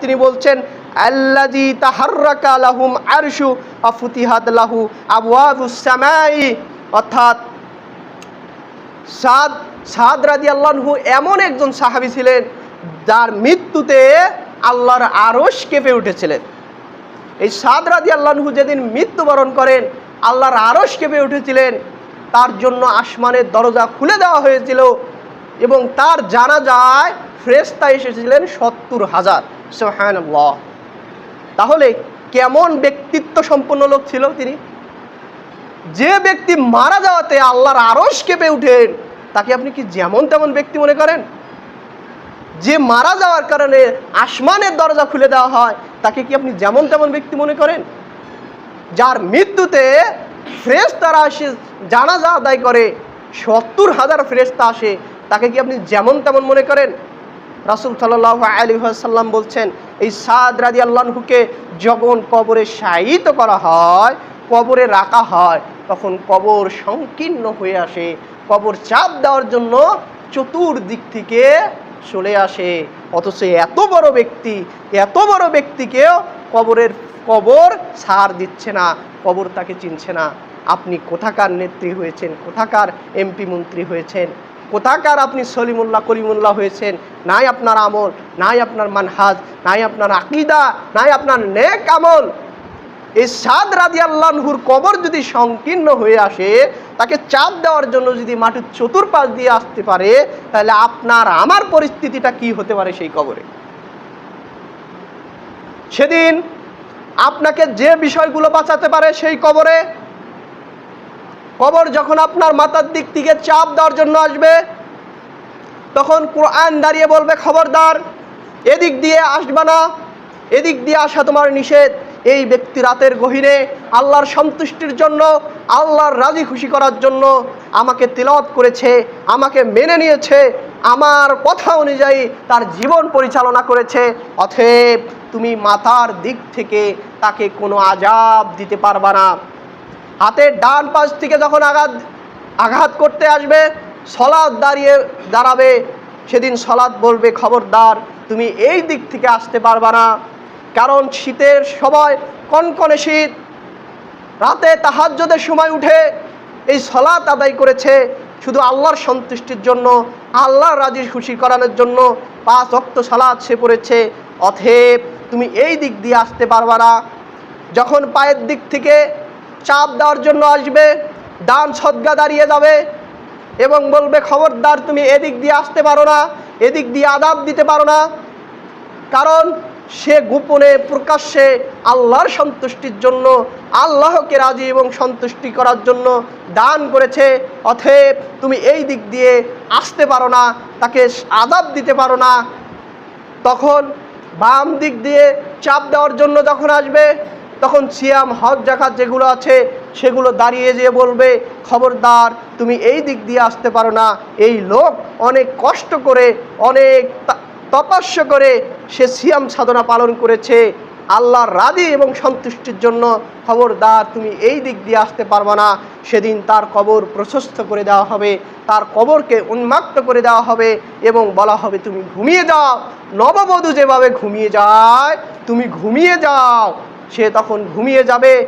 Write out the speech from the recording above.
তিনি বলছেন লাহুম আরশু লাহু অর্থাৎ সাদ সাদ এমন একজন সাহাবী ছিলেন, যার মৃত্যুতে আল্লাহর আরশ কেঁপে উঠেছিলেন। এই সাদ রাদিয়াল্লাহু যেদিন মৃত্যুবরণ করেন, আল্লাহর আরশ কেঁপে উঠেছিলেন, তার জন্য আসমানের দরজা খুলে দেওয়া হয়েছিল। এবং তার জানা যায় ফ্রেস্তা এসেছিলেন সত্তর হাজার। সোহানুল্লাহ তাহলে কেমন ব্যক্তিত্ব সম্পন্ন লোক ছিল তিনি? যে ব্যক্তি মারা যাওয়াতে আল্লাহর আরশ কেঁপে উঠেন তাকে আপনি কি যেমন তেমন ব্যক্তি মনে করেন? যে মারা যাওয়ার কারণে আসমানের দরজা খুলে দেওয়া হয়, তাকে কি আপনি যেমন তেমন ব্যক্তি মনে করেন? যার মৃত্যুতে ফ্রেস্তারা আসে, জানাজা আদায় করে, সত্তর হাজার ফ্রেস্তা আসে তাকে কি আপনি যেমন তেমন মনে করেন? রাসুল সাল্লাহ আলী সাল্লাম বলছেন, এই সাদ রাজি আল্লাহকে যখন কবরে শায়িত করা হয়, কবরে রাখা হয়, তখন কবর সংকীর্ণ হয়ে আসে, কবর চাপ দেওয়ার জন্য চতুর্দিক থেকে চলে আসে। অথচ এত বড় ব্যক্তি, এত বড় ব্যক্তিকেও কবরের কবর ছাড় দিচ্ছে না, কবর তাকে চিনছে না। আপনি কোথাকার নেত্রী হয়েছেন, কোথাকার এমপি মন্ত্রী হয়েছেন? কোথাকার আপনি সলিমুল্লাহ কলিমুল্লাহ হয়েছেন? নাই আপনার আমল, নাই আপনার মানহাজ, নাই আপনার আকিদা, নাই আপনার নেক আমল। এই সাদ রাজি আল্লাহর কবর যদি সংকীর্ণ হয়ে আসে, তাকে চাপ দেওয়ার জন্য যদি মাটির চতুর্পাশ দিয়ে আসতে পারে, তাহলে আপনার, আমার পরিস্থিতিটা কি হতে পারে সেই কবরে? সেদিন আপনাকে যে বিষয়গুলো বাঁচাতে পারে সেই কবরে কবর যখন আপনার মাথার দিক থেকে চাপ দেওয়ার জন্য আসবে, তখন কোরআন দাঁড়িয়ে বলবে, খবরদার, এদিক দিয়ে আসবে না, এদিক দিয়ে আসা তোমার নিষেধ। এই ব্যক্তি রাতের গহিনে আল্লাহর সন্তুষ্টির জন্য, আল্লাহর রাজি খুশি করার জন্য আমাকে তিলত করেছে, আমাকে মেনে নিয়েছে, আমার কথা অনুযায়ী তার জীবন পরিচালনা করেছে। অথেব তুমি মাথার দিক থেকে তাকে কোনো আজাব দিতে পারবা না। হাতের ডান পাশ থেকে যখন আঘাত আঘাত করতে আসবে সলাদ দাঁড়িয়ে দাঁড়াবে, সেদিন সলাদ বলবে, খবরদার, তুমি এই দিক থেকে আসতে পারবা না। কারণ শীতের সময় কনকনে শীত, রাতে তাহাজ্যদের সময় উঠে এই সলাত আদায় করেছে শুধু আল্লাহর সন্তুষ্টির জন্য, আল্লাহর রাজি খুশি করানোর জন্য। পাঁচ অক্ত সালাদ সে পড়েছে। অথেব তুমি এই দিক দিয়ে আসতে পারবা না। যখন পায়ের দিক থেকে চাপ দেওয়ার জন্য আসবে ডান সদ্গা দাঁড়িয়ে যাবে এবং বলবে, খবরদার, তুমি এদিক দিয়ে আসতে পারো না, এদিক দিয়ে আদাব দিতে পারো না। কারণ সে গোপনে প্রকাশ্যে আল্লাহর সন্তুষ্টির জন্য, আল্লাহকে রাজি এবং সন্তুষ্টি করার জন্য দান করেছে। অথেব তুমি এই দিক দিয়ে আসতে পারো না, তাকে আদাব দিতে পারো না। তখন বাম দিক দিয়ে চাপ দেওয়ার জন্য যখন আসবে তখন সিয়াম, হজ, জাকাত যেগুলো আছে সেগুলো দাঁড়িয়ে যেয়ে বলবে, খবরদার, তুমি এই দিক দিয়ে আসতে পারো না। এই লোক অনেক কষ্ট করে, অনেক তপস্য করে সে সিয়াম সাধনা পালন করেছে। আল্লাহর রাজি এবং সন্তুষ্টির জন্য, খবরদার, তুমি এই দিক দিয়ে আসতে পারবে না। সেদিন তার কবর প্রশস্ত করে দেওয়া হবে, তার কবরকে উন্মাক্ত করে দেওয়া হবে এবং বলা হবে, তুমি ঘুমিয়ে যাও। নববধূ যেভাবে ঘুমিয়ে যায়, তুমি ঘুমিয়ে যাও। সে তখন ঘুমিয়ে যাবে।